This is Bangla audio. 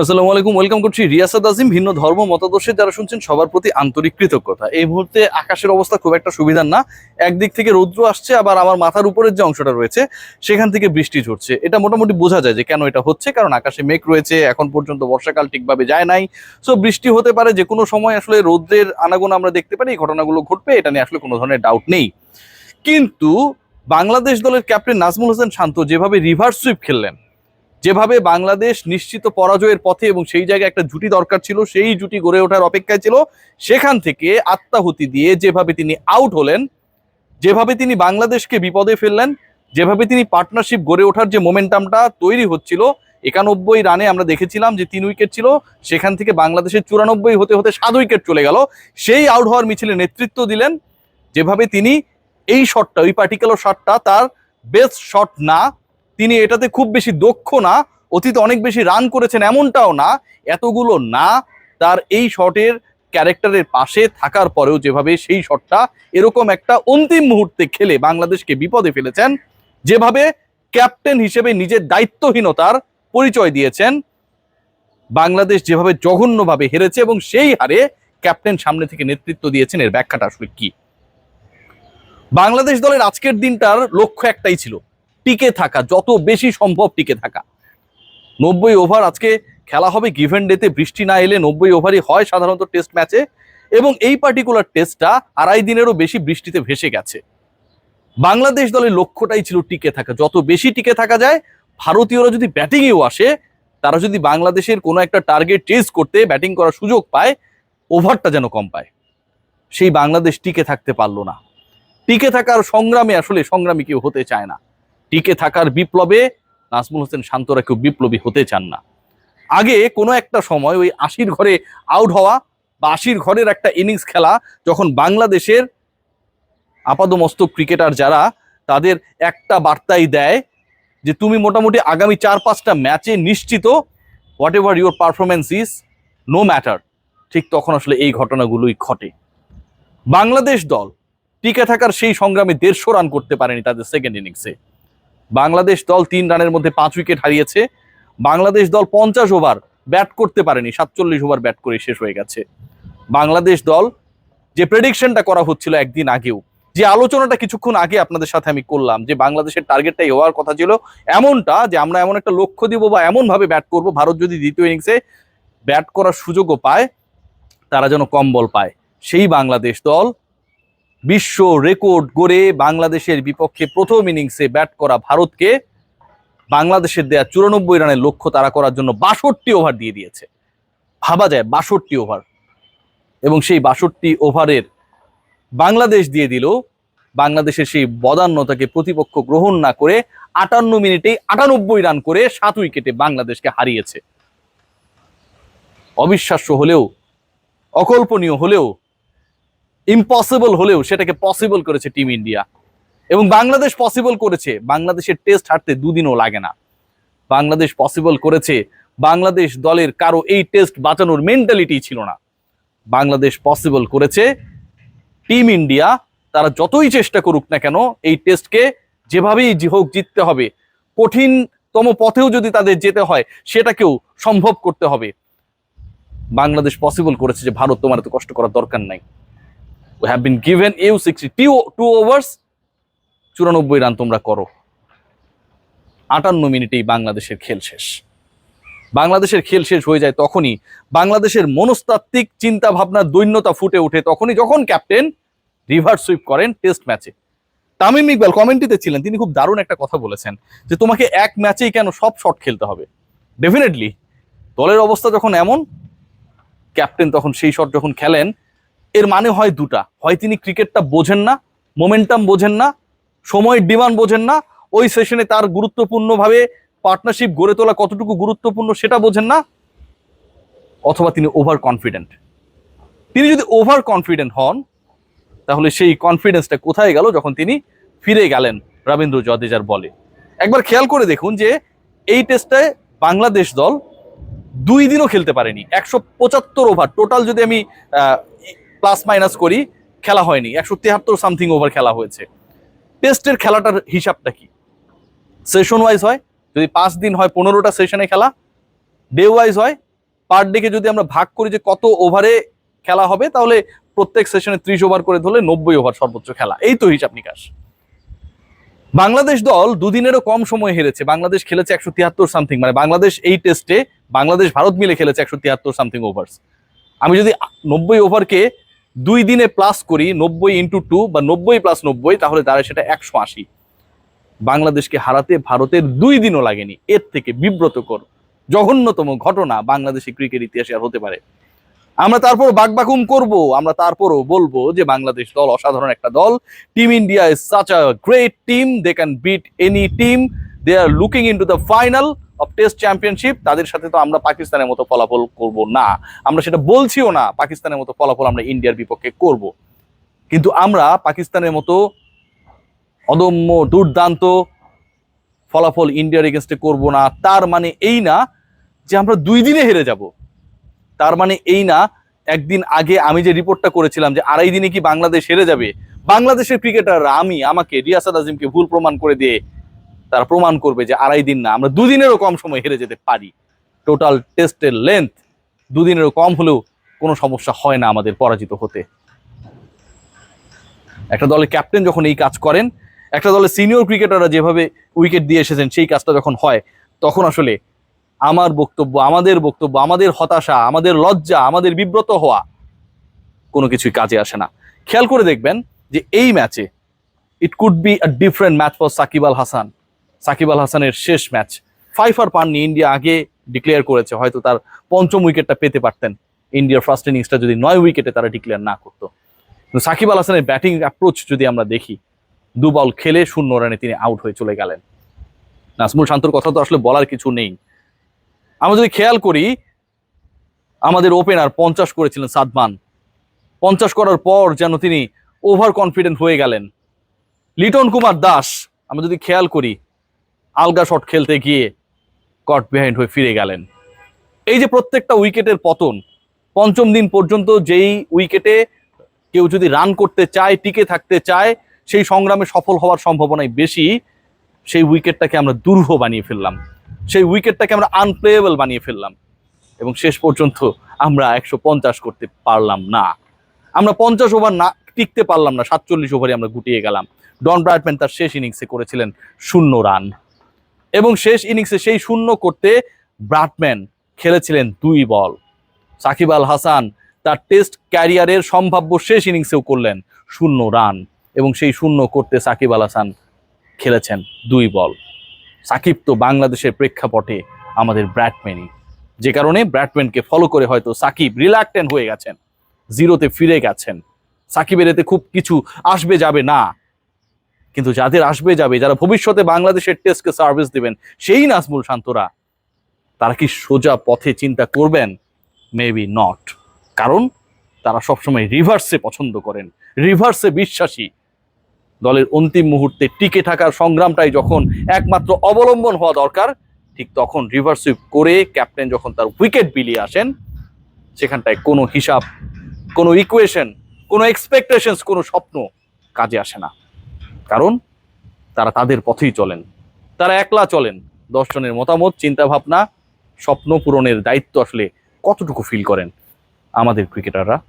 আসসালামু আলাইকুম, ওয়েলকাম করছি রিয়াসাদ আজিম, ভিন্ন ধর্ম মতাদর্শের যারা শুনছেন সবার প্রতি আন্তরিক কৃতজ্ঞতা। এই মুহূর্তে আকাশের অবস্থা খুব একটা সুবিধার না, একদিক থেকে রৌদ্র আসছে, আবার আমার মাথার উপরের যে অংশটা রয়েছে, সেখান থেকে বৃষ্টি ঝরছে। এটা মোটামুটি বোঝা যায় যে কেন এটা হচ্ছে, কারণ আকাশে মেঘ রয়েছে, এখন পর্যন্ত বর্ষাকাল ঠিকভাবে যায় নাই। সো বৃষ্টি হতে পারে, যে কোনো সময় আসলে রৌদ্রের আনাগোনা আমরা দেখতে পারি, এই ঘটনাগুলো ঘটবে, এটা নিয়ে আসলে কোনো ধরনের ডাউট নেই। কিন্তু বাংলাদেশ দলের ক্যাপ্টেন নাজমুল হোসেন শান্ত যেভাবে রিভার্স সুইপ খেললেন যেভাবে বাংলাদেশ নিশ্চিত পরাজয়ের পথে এবং সেই জায়গায় একটা জুটি দরকার ছিল, সেই জুটি গড়ে ওঠার অপেক্ষায় ছিল। সেখান থেকে আত্মাহুতি দিয়ে যেভাবে তিনি আউট হলেন, যেভাবে তিনি বাংলাদেশকে বিপদে ফেললেন, যেভাবে তিনি পার্টনারশিপ গড়ে ওঠার যে মোমেন্টামটা তৈরি হচ্ছিল, একানব্বই রানে আমরা দেখেছিলাম যে তিন উইকেট ছিল, সেখান থেকে বাংলাদেশের চুরানব্বই হতে হতে সাত উইকেট চলে গেল। সেই আউট হওয়ার মিছিলে নেতৃত্ব দিলেন। যেভাবে তিনি এই শটটা ওই পার্টিকুলার শটটা তার বেস্ট শট না তিনি এটাতে খুব বেশি দক্ষ না, অতীতে অনেক বেশি রান করেছেন এমনটাও না, এতগুলো না, তার এই শটের ক্যারেক্টারের পাশে থাকার পরেও যেভাবে সেই শটটা এরকম একটা অন্তিম মুহূর্তে খেলে বাংলাদেশকে বিপদে ফেলেছেন, যেভাবে ক্যাপ্টেন হিসেবে নিজের দায়িত্বহীনতার পরিচয় দিয়েছেন, বাংলাদেশ যেভাবে জঘন্যভাবে হেরেছে এবং সেই হারে ক্যাপ্টেন সামনে থেকে নেতৃত্ব দিয়েছেন, এর ব্যাখ্যাটা আসলে কি? বাংলাদেশ দলের আজকের দিনটার লক্ষ্য একটাই ছিল টিকে থাকা, যত বেশি সম্ভব টিকে থাকা। নব্বই ওভার আজকে খেলা হবে গিভেন ডেতে, বৃষ্টি না এলে নব্বই ওভারই হয় সাধারণত টেস্ট ম্যাচে এবং এই পার্টিকুলার টেস্টটা আড়াই দিনেরও বেশি বৃষ্টিতে ভেসে গেছে। বাংলাদেশ দলের লক্ষ্যটাই ছিল টিকে থাকা। যত বেশি টিকে থাকা যায়, ভারতীয়রা যদি ব্যাটিংয়েও আসে, তারা যদি বাংলাদেশের কোনো একটা টার্গেট চেজ করতে ব্যাটিং করার সুযোগ পায় ওভারটা যেন কম পায়। সেই বাংলাদেশ টিকে থাকতে পারল না। টিকে থাকার সংগ্রামে আসলে সংগ্রামী কেউ হতে চায় না। টিকে থাকার বিপ্লবে নাজমুল হোসেন শান্তরা কেউ বিপ্লবী হতে চান না। আগে কোনো একটা সময় ওই আশির ঘরে আউট হওয়া বা আশির ঘরের একটা ইনিংস খেলা যখন বাংলাদেশের আপাদমস্তক ক্রিকেটার যারা, তাদের একটা বার্তাই দেয় যে তুমি মোটামুটি আগামী চার পাঁচটা ম্যাচে নিশ্চিত whatever your performance is no matter ঠিক তখন আসলে এই ঘটনাগুলোই ঘটে। বাংলাদেশ দল টিকে থাকার সেই সংগ্রামে দেড়শো রান করতে পারেনি তাদের সেকেন্ড ইনিংসে বাংলাদেশ দল তিন রানের মধ্যে পাঁচ উইকেট হারিয়েছে। বাংলাদেশ দল পঞ্চাশ ওভার ব্যাট করতে পারেনি, সাতচল্লিশ ওভার ব্যাট করে শেষ হয়ে গেছে। বাংলাদেশ দল যে প্রেডিকশনটা করা হচ্ছিল একদিন আগেও, যে আলোচনাটা কিছুক্ষণ আগে আপনাদের সাথে আমি করলাম, যে বাংলাদেশের টার্গেটটাই হওয়ার কথা ছিল, এমনটা যে আমরা এমন একটা লক্ষ্য দিব বা এমনভাবে ব্যাট করব, ভারত যদি দ্বিতীয় ইনিংসে ব্যাট করার সুযোগও পায়, তারা যেন কম বল পায়। সেই বাংলাদেশ দল বিশ্ব রেকর্ড গড়ে বাংলাদেশের বিপক্ষে প্রথম ইনিংসে ব্যাট করা ভারতকে বাংলাদেশের দেয়া চুরানব্বই রানের লক্ষ্য তারা করার জন্য বাষট্টি ওভার দিয়ে দিয়েছে। ভাবা যায়, বাষট্টি ওভার। এবং সেই বাষট্টি ওভারের বাংলাদেশ দিয়ে দিল। বাংলাদেশের সেই বদান্যতাকে প্রতিপক্ষ গ্রহণ না করে আটান্ন মিনিটে আটানব্বই রান করে সাত উইকেটে বাংলাদেশকে হারিয়েছে। অবিশ্বাস্য হলেও, অকল্পনীয় হলেও ইম্পসিবল হলেও সেটাকে পসিবল করেছে টিম ইন্ডিয়া এবং বাংলাদেশ পসিবল করেছে। বাংলাদেশের টেস্ট হারতে দুদিনও লাগে না। বাংলাদেশ পসিবল করেছে। বাংলাদেশ দলের কারও এই টেস্ট বাঁচানোর মেন্টালিটি ছিল না। বাংলাদেশ পসিবল করেছে। টিম ইন্ডিয়া তারা যতই চেষ্টা করুক না কেন, এই টেস্টকে যেভাবেই হোক জিততে হবে, কঠিনতম পথেও যদি তাদের যেতে হয়, সেটাকেও সম্ভব করতে হবে। বাংলাদেশ পসিবল করেছে যে ভারত তোমার এত কষ্ট করার দরকার নাই। We have been given you 62 to overs চুরানব্বই রান তোমরা করো। আটান্ন মিনিটেই বাংলাদেশের খেল শেষ। বাংলাদেশের খেল শেষ হয়ে যায় তখনই বাংলাদেশের মনস্তাত্ত্বিক চিন্তা ভাবনার দৈন্যতা ফুটে ওঠে তখনই যখন ক্যাপ্টেন রিভার্স সুইপ করেন টেস্ট ম্যাচে। তামিম ইকবাল কমেন্টিতে ছিলেন, তিনি খুব দারুণ একটা কথা বলেছেন যে তোমাকে এক ম্যাচেই কেন সব শট খেলতে হবে? ডেফিনেটলি দলের অবস্থা যখন এমন, ক্যাপ্টেন তখন সেই শট যখন খেলেন এর মানে হয় দুটা। হয় তিনি ক্রিকেটটা বোঝেন না মোমেন্টাম বোঝেন না, সময়ের ডিমান্ড বোঝেন না, ওই সেশনে তার গুরুত্বপূর্ণভাবে পার্টনারশিপ গড়ে তোলা কতটুকু গুরুত্বপূর্ণ সেটা বোঝেন না, অথবা তিনি ওভার কনফিডেন্ট তিনি যদি ওভার কনফিডেন্ট হন, তাহলে সেই কনফিডেন্সটা কোথায় গেল যখন তিনি ফিরে গেলেন রবীন্দ্র জাদেজার বলে। একবার খেয়াল করে দেখুন যে এই টেস্টে বাংলাদেশ দল দুই দিনও খেলতে পারেনি, একশো পঁচাত্তর ওভার টোটাল যদি আমি প্লাস মাইনাস করি, খেলা হয়নি। একশো তিয়াত্তর সামথিং ওভার খেলা হয়েছে। টেস্টের খেলাটার হিসাবটা কি? সেশন ওয়াইজ হয়, যদি পাঁচ দিন হয় পনেরোটা সেশনে খেলা ডে ওয়াইজ হয় পার ডেকে যদি আমরা ভাগ করি যে কত ওভারে খেলা হবে, তাহলে প্রত্যেক সেশনে ত্রিশ ওভার করে ধরলে নব্বই ওভার সর্বোচ্চ খেলা। এই তো হিসাব নিকাশ। বাংলাদেশ দল দুদিনেরও কম সময় হেরেছে। বাংলাদেশ খেলেছে একশো তিয়াত্তর সামথিং মানে বাংলাদেশ এই টেস্টে বাংলাদেশ ভারত মিলে খেলেছে একশো তিয়াত্তর সামথিং ওভার্স আমি যদি নব্বই ওভারকে দুই দিনে প্লাস করি নব্বই ইন্টু টু বা নব্বই প্লাস নব্বই, তাহলে দাঁড়ায় সেটা একশো আশি। বাংলাদেশকে হারাতে ভারতের দুই দিনও লাগেনি। এর থেকে বিব্রতকর, জঘন্যতম ঘটনা বাংলাদেশি ক্রিকেট ইতিহাসে আর হতে পারে। আমরা তারপর বাকবাকুম করব, আমরা তারপরও বলব যে বাংলাদেশ দল অসাধারণ একটা দল। Team India is such a great team they can beat any team they are looking in to the final of test championship তাদের সাথে তো আমরা পাকিস্তানের মতো ফলাফল করব না। আমরা সেটা বলছিও না, পাকিস্তানের মতো ফলাফল আমরা ইন্ডিয়ার বিপক্ষে করব। কিন্তু আমরা পাকিস্তানের মতো অদম্য, দুর্দান্ত ফলাফল ইন্ডিয়ার এগেনস্টে করব না, তার মানে এই না যে আমরা দুই দিনে হেরে যাব। তার মানে এই না, একদিন আগে আমি যে রিপোর্টটা করেছিলাম যে আড়াই দিনে কি বাংলাদেশ হেরে যাবে, বাংলাদেশের ক্রিকেটাররা আমি, আমাকে রিয়াসাদ আজিমকে ভুল প্রমাণ করে দিয়ে তারা প্রমাণ করবে যে আড়াই দিন না, আমরা দুদিনেরও কম সময় হেরে যেতে পারি। টোটাল টেস্টের লেন্থ দুদিনেরও কম হলেও কোনো সমস্যা হয় না আমাদের পরাজিত হতে। একটা দলের ক্যাপ্টেন যখন এই কাজ করেন, একটা দলের সিনিয়র ক্রিকেটাররা যেভাবে উইকেট দিয়ে এসেছেন, সেই কাজটা যখন হয়, তখন আসলে আমার বক্তব্য, আমাদের বক্তব্য, আমাদের হতাশা, আমাদের লজ্জা, আমাদের বিব্রত হওয়া কোনো কিছুই কাজে আসে না। খেয়াল করে দেখবেন যে এই ম্যাচে it could be a different match for Shakib Al Hasan. Shakib Al হাসানের শেষ ম্যাচ। ফাইফার পাননি, ইন্ডিয়া আগে ডিক্লেয়ার করেছে, হয়তো তার পঞ্চম উইকেটটা পেতে পারতেন। ইন্ডিয়ার ফার্স্ট ইনিংসটা যদি নয় উইকেটে তারা ডিক্লেয়ার না করতো। কিন্তু সাকিব আল হাসানের ব্যাটিং অ্যাপ্রোচ যদি আমরা দেখি, দু বল খেলে শূন্য রানে তিনি আউট হয়ে চলে গেলেন। নাজমুল শান্তর কথা তো আসলে বলার কিছু নেই। আমরা যদি খেয়াল করি, আমাদের ওপেনার পঞ্চাশ করেছিলেন সাদমান। পঞ্চাশ করার পর যেন তিনি ওভার কনফিডেন্ট হয়ে গেলেন। লিটন কুমার দাস, আমরা যদি খেয়াল করি আলগা শট খেলতে গিয়ে কট বিহাইন্ড হয়ে ফিরে গেলেন। এই যে প্রত্যেকটা উইকেটের পতন, পঞ্চম দিন পর্যন্ত যেই উইকেটে কেউ যদি রান করতে চায়, টিকে থাকতে চায়, সেই সংগ্রামে সফল হওয়ার সম্ভাবনাই বেশি, সেই উইকেটটাকে আমরা দুর্হ বানিয়ে ফেললাম। সেই উইকেটটাকে আমরা আনপ্লেয়েবল বানিয়ে ফেললাম। এবং শেষ পর্যন্ত আমরা একশো পঞ্চাশ করতে পারলাম না। আমরা পঞ্চাশ ওভার না, টিকতে পারলাম না, সাতচল্লিশ ওভারে আমরা গুটিয়ে গেলাম। ডন ব্রাডম্যান তার শেষ ইনিংসে করেছিলেন শূন্য রান এবং শেষ ইনিংসে সেই শূন্য করতে ব্রাডম্যান খেলেছিলেন দুই বল। সাকিব আল হাসান তার টেস্ট ক্যারিয়ারের সম্ভাব্য শেষ ইনিংসেও করলেন শূন্য রান এবং সেই শূন্য করতে সাকিব আল হাসান খেলেছেন দুই বল। সাকিব তো বাংলাদেশের প্রেক্ষাপটে আমাদের ব্র্যাডম্যানই যে কারণে ব্র্যাডম্যানকে ফলো করে হয়তো সাকিব রিল্যাক্টেন্ট হয়ে গেছেন জিরোতে ফিরে গেছেন। সাকিবের এতে খুব কিছু আসবে যাবে না। কিন্তু যাদের আসবে যাবে, যারা ভবিষ্যতে বাংলাদেশের টেস্টকে সার্ভিস দিবেন, সেই নাজমুল শান্তরা, তারা কি সোজা পথে চিন্তা করবেন? মেবি নট কারণ তারা সবসময় রিভার্সে পছন্দ করেন। রিভার্সে বিশ্বাসী। দলের অন্তিম মুহূর্তে টিকে থাকার সংগ্রামটাই যখন একমাত্র অবলম্বন হওয়া দরকার, ঠিক তখন রিভার্স করে ক্যাপ্টেন যখন তার উইকেট বিলিয়ে আসেন, সেখানটায় কোনো হিসাব, কোনো ইকুয়েশন কোনো এক্সপেকটেশনস কোনো স্বপ্ন কাজে আসে না। কারণ তারা তাদের পথেই চলেন। তারা একলা চলেন। দর্শনের মতামত, চিন্তাভাবনা, স্বপ্ন পূরণের দায়িত্ব আসলে কতটুকু ফিল করেন? আমাদের ক্রিকেটাররা